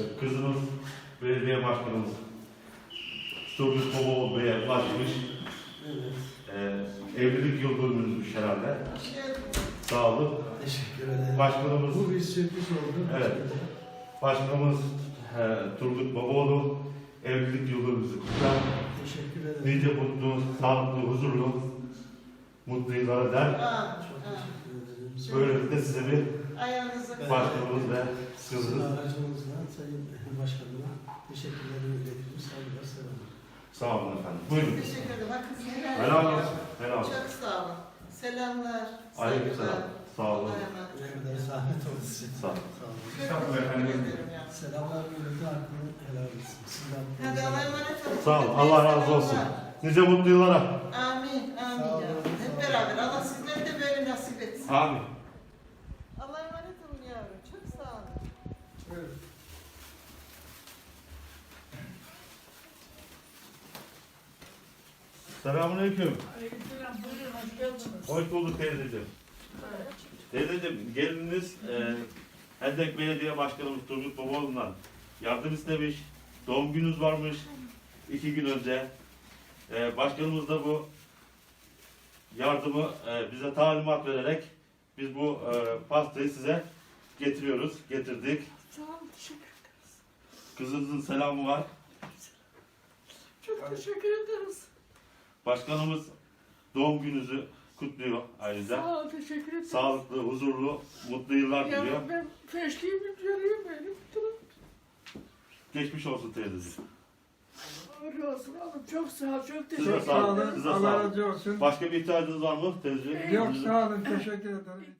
Ee, kızımız belediye başkanımız Turgut Koboğlu Bey'e başlamış. Evet. Ee, evlilik yıl dönümümüzmüş herhalde. Sağ olun. Teşekkür ederim. Başkanımız... Bu bir sürpriz oldu. Evet. Başkanımız e, Turgut Babaoğlu evlilik yıl dönümümüzü kutlar. Teşekkür ederim. Nice mutlu, sağlıklı, huzurlu, mutlu yıllara der. Böylelikle size bir Ayağınıza başkanımız ve Sizin kızınız aracınızla Sayın Başkanıma teşekkürlerimi iletiyorum. Saygılar, selamlar. sağ olun efendim. Buyurun. Teşekkür ederim. Hakkınızı helal Helal olsun. Helal olsun. Çok sağ olun. Selamlar. Aleykümselam. Sağ olun. Allah'a emanet Ne olun. kadar zahmet oldu size. Sağ olun. Sağ olun. Çok Estağfurullah teşekkür efendim. ederim ya. Selamlar milletin hakkını helal etsin. Sizden Hadi Allah'a emanet olun. Sağ olun. Allah razı olsun. Nice mutlu yıllara. Amin. Amin Sağ olun, ya. sağ Hep olun. beraber. Allah sizlere de böyle nasip etsin. Amin. Allah'a emanet olun yavrum. Çok sağ olun. Buyurun. Selamünaleyküm. Aleykümselam, buyurun, hoş geldiniz. Hoş bulduk teyzeciğim. Evet. Teyzeciğim gelininiz e, Hendek Belediye Başkanımız Turgut Babaoğlu'ndan yardım istemiş. Doğum gününüz varmış iki gün önce. E, başkanımız da bu yardımı e, bize talimat vererek biz bu e, pastayı size getiriyoruz. Getirdik. Sağ olun, teşekkür ederiz. Kızınızın selamı var. Çok teşekkür ederiz. Başkanımız doğum gününüzü kutluyor ayrıca. Sağ olun, teşekkür ederiz. Sağlıklı, huzurlu, mutlu yıllar diliyor. Ya ben feşliğimi görüyorum benim. Durun. Geçmiş olsun teyzeciğim. Öyle olsun oğlum, çok sağ ol, çok Size teşekkür sağ olun. ederim. Size sağ Allah olun. razı olsun. Başka bir ihtiyacınız var mı teyzeciğim? Yok sağ olun teşekkür ederim.